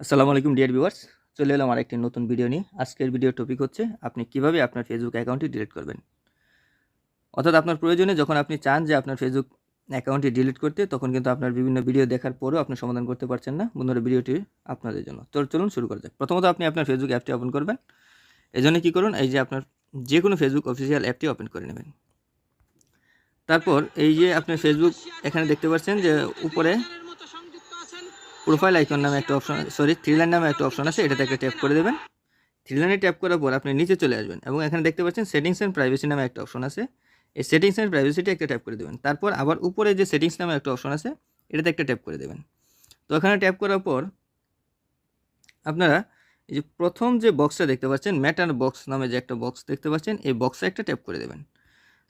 আসসালামু আলাইকুম dear viewers চলে এলাম আর একটি নতুন ভিডিও নিয়ে। আজকের ভিডিও টপিক হচ্ছে, আপনি কীভাবে আপনার ফেসবুক অ্যাকাউন্টটি ডিলিট করবেন? অর্থাৎ আপনার প্রয়োজনে যখন আপনি চান যে আপনার ফেসবুক অ্যাকাউন্টটি ডিলিট করতে, তখন কিন্তু আপনার বিভিন্ন ভিডিও দেখার পরেও আপনি সমাধান করতে পারছেন না। বন্ধুরা ভিডিওটি আপনাদের জন্য। তো চলুন শুরু করা যাক। প্রথমত আপনি আপনার ফেসবুক অ্যাপটি ওপেন করবেন। এই জন্য কী করুন, এই যে আপনার যে কোনো ফেসবুক অফিসিয়াল অ্যাপটি ওপেন করে নেবেন। তারপর এই যে আপনার ফেসবুক এখানে দেখতে পাচ্ছেন যে উপরে প্রোফাইল আইকন নামে একটা অপশন সরি থ্রি লাইন নামে একটা অপশন আছে, এটাতে একটা ট্যাপ করে দেবেন। থ্রি লাইনে ট্যাপ করার পর আপনি নিচে চলে আসবেন এবং এখানে দেখতে পাচ্ছেন সেটিংস অ্যান্ড প্রাইভেসি নামে একটা অপশন আছে। এই সেটিংস অ্যান্ড প্রাইভেসিটি একটা ট্যাপ করে দেবেন। তারপর আবার উপরে যে সেটিংস নামে একটা অপশন আছে, এটাতে একটা ট্যাপ করে দেবেন। তো এখানে ট্যাপ করার পর আপনারা এই যে প্রথম যে বক্সটা দেখতে পাচ্ছেন ম্যাটার বক্স নামে যে একটা বক্স দেখতে পাচ্ছেন, এই বক্সে একটা ট্যাপ করে দেবেন।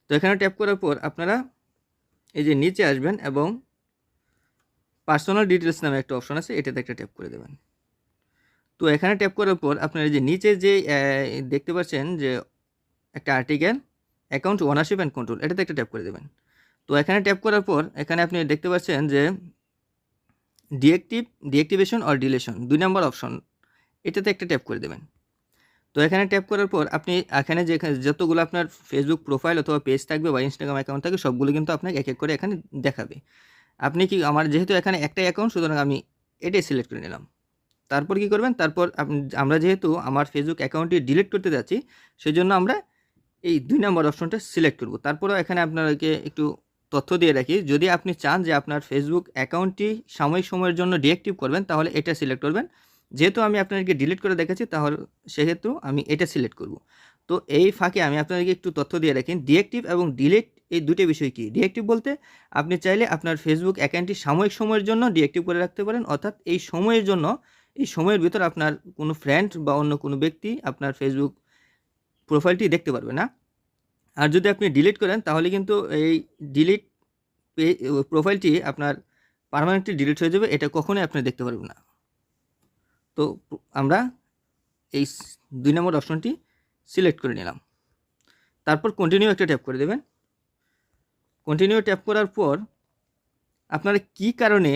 তো এখানে ট্যাপ করার পর আপনারা এই যে নিচে আসবেন এবং পার্সোনাল ডিটেলস নামে একটা অপশন আছে, এটাতে একটা ট্যাপ করে দেবেন। তো এখানে ট্যাপ করার পর আপনারা যে নিচে যে দেখতে পাচ্ছেন যে একটা article account ownership and control এটাতে একটা ট্যাপ করে দেবেন। তো এখানে ট্যাপ করার পর এখানে আপনি দেখতে পাচ্ছেন যে ডিএক্টিভ ডিএক্টিভেশন অর ডিলেশন দুই নম্বর অপশন এটাতে একটা ট্যাপ করে দেবেন। তো এখানে ট্যাপ করার পর আপনি এখানে যে, যতগুলো আপনার ফেসবুক প্রোফাইল অথবা পেজ থাকবে বা ইনস্টাগ্রাম অ্যাকাউন্ট থাকবে, সবগুলো কিন্তু আপনাকে এক এক করে এখানে দেখাবে। আপনি কি আমার যেহেতু এখানে একটাই অ্যাকাউন্ট সুতরাং আমি এটাই সিলেক্ট করে নিলাম। তারপর কি করবেন? তারপর আমরা যেহেতু আমার ফেসবুক অ্যাকাউন্টটি ডিলিট করতে যাচ্ছি সেই জন্য আমরা এই দুই নম্বর অপশনটা সিলেক্ট করব। তারপরেও এখানে আপনাকে একটু তথ্য দিয়ে রাখি, যদি আপনি চান যে আপনার ফেসবুক অ্যাকাউন্টটি সাময়িক সময়ের জন্য ডিঅ্যাক্টিভ করবেন, তাহলে এটা সিলেক্ট করবেন। যেহেতু আমি আপনাদেরকে ডিলিট করে দেখাচ্ছি, তাহলে সেহেতু আমি এটা সিলেক্ট করব। তো এই ফাঁকে আমি আপনাদেরকে একটু তথ্য দিয়ে রাখি ডিঅ্যাক্টিভ এবং ডিলিট এই দুটো বিষয় কি? ডিঅ্যাক্টিভ বলতে আপনি চাইলে আপনার ফেসবুক অ্যাকাউন্টটি সাময়িক সময়ের জন্য ডিঅ্যাক্টিভ করে রাখতে পারেন। অর্থাৎ এই সময়ের জন্য, এই সময়ের ভিতর আপনার কোনো ফ্রেন্ড বা অন্য কোনো ব্যক্তি আপনার ফেসবুক প্রোফাইলটি দেখতে পারবে না। আর যদি আপনি ডিলিট করেন, তাহলে কিন্তু এই ডিলিট প্রোফাইলটি আপনার পারমানেন্টলি ডিলিট হয়ে যাবে। এটা কখনোই আপনি দেখতে পারবেন না। তো আমরা এই দুই নম্বর অপশনটি সিলেক্ট করে নিলাম। তারপর কন্টিনিউ একটা ট্যাপ করে দেবেন। কন্টিনিউ ট্যাপ করার পর আপনারা কি কারণে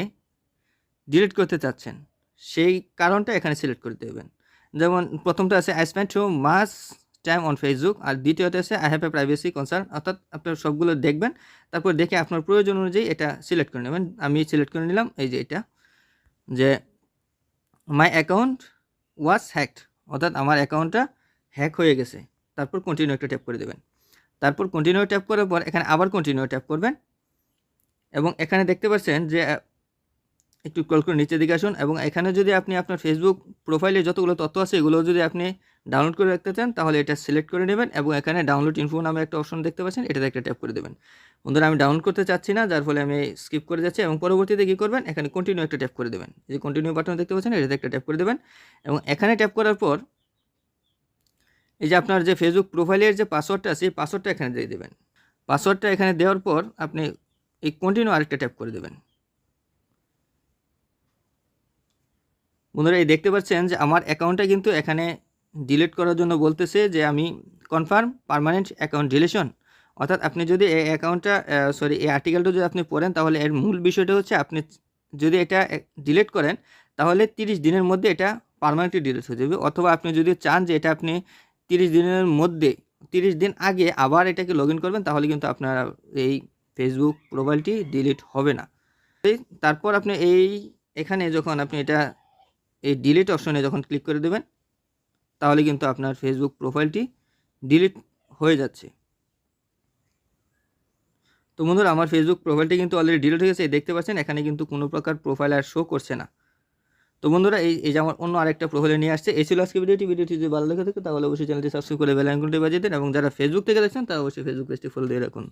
ডিলিট করতে চাচ্ছেন? সেই কারণটা এখানে সিলেক্ট করে দেবেন। যেমন প্রথমটা আছে I spend too much time on Facebook আর দ্বিতীয়টা আছে I have a privacy concern অর্থাৎ আপনার সবগুলো দেখবেন, তারপর দেখে আপনার প্রয়োজন অনুযায়ী এটা সিলেক্ট করে নেবেন। আমি সিলেক্ট করে নিলাম, এই যে এটা, যে মাই অ্যাকাউন্ট ওয়াজ হ্যাকড অর্থাৎ আমার অ্যাকাউন্টটা হ্যাক হয়ে গেছে। তারপর কন্টিনিউ একটা ট্যাপ করে দেবেন। তারপর কন্টিনিউ ট্যাপ করার পর এখানে আবার কন্টিনিউ ট্যাপ করবেন। এবং এখানে দেখতে পাচ্ছেন যে, একটু কল করে নিচের দিকে আসুন এবং এখানে যদি আপনি আপনার ফেসবুক প্রোফাইলে যতগুলো তথ্য আছে, এগুলো যদি আপনি ডাউনলোড করে রাখতে চান, তাহলে এটা সিলেক্ট করে নেবেন এবং এখানে ডাউনলোড ইনফো নামে একটা অপশন দেখতে পাচ্ছেন, এটাতে একটা ট্যাপ করে দেবেন। বন্ধুরা, আমি ডাউনলোড করতে চাচ্ছি না, যার ফলে আমি স্কিপ করে যাচ্ছি এবং পরবর্তীতে কী করবেন, এখানে কন্টিনিউ একটা ট্যাপ করে দেবেন। যে কন্টিনিউ বাটন দেখতে পাচ্ছেন, এটাতে একটা ট্যাপ করে দেবেন। এবং এখানে ট্যাপ করার পর এই যে আপনার যে ফেসবুক প্রোফাইলের যে পাসওয়ার্ডটা এই পাসওয়ার্ডটা এখানে দিয়ে দেবেন। পাসওয়ার্ডটা এখানে দেওয়ার পর আপনি এই কন্টিনিউ আরেকটা ট্যাপ করে দেবেন। বন্ধুরা, এই দেখতে পাচ্ছেন যে আমার অ্যাকাউন্টটা কিন্তু এখানে ডিলিট করার জন্য বলতেছে যে আমি কনফার্ম পার্মানেন্ট অ্যাকাউন্ট ডিলিশন অর্থাৎ আপনি যদি এই অ্যাকাউন্টটা সরি এই আর্টিকেলটা যদি আপনি পড়েন, তাহলে এর মূল বিষয়টা হচ্ছে আপনি যদি এটা ডিলিট করেন, তাহলে তিরিশ দিনের মধ্যে এটা পার্মানেন্টলি ডিলিট হয়ে যাবে। অথবা আপনি যদি চান যে এটা আপনি তিরিশ দিনের মধ্যে, তিরিশ দিন আগে আবার এটাকে লগ করবেন, তাহলে কিন্তু আপনার এই ফেসবুক প্রোফাইলটি ডিলিট হবে না। তারপর আপনি এই এখানে যখন আপনি এটা, এই ডিলিট অপশনে যখন ক্লিক করে দেবেন, তাহলে কিন্তু আপনার ফেসবুক প্রোফাইলটি ডিলিট হয়ে যাচ্ছে। তো বন্ধুরা, আমার ফেসবুক প্রোফাইলটি কিন্তু অলরেডি ডিলিট হয়ে গেছে দেখতে পাচ্ছেন, এখানে কিন্তু কোনো প্রকার প্রোফাইল আর শো করছে না। তো বন্ধুরা, এই এই যে আমার অন্য আরেকটা প্রোফাইলে নিয়ে আসছে, এই ছিল আজকে ভিডিওটি। ভিডিওটি যদি ভালো লেগে থাকে, তাহলে অবশ্যই চ্যানেলটি সাবস্ক্রাইব করে বেল আইকনটি বাজিয়ে দিন। এবং যারা ফেসবুক থেকে দেখছেন, তারা অবশ্যই ফেসবুক পেজটি ফলো দিয়ে রাখুন।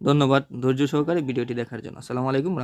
ধন্যবাদ, ধৈর্য সহকারে ভিডিওটি দেখার জন্য। আসসালামু আলাইকুম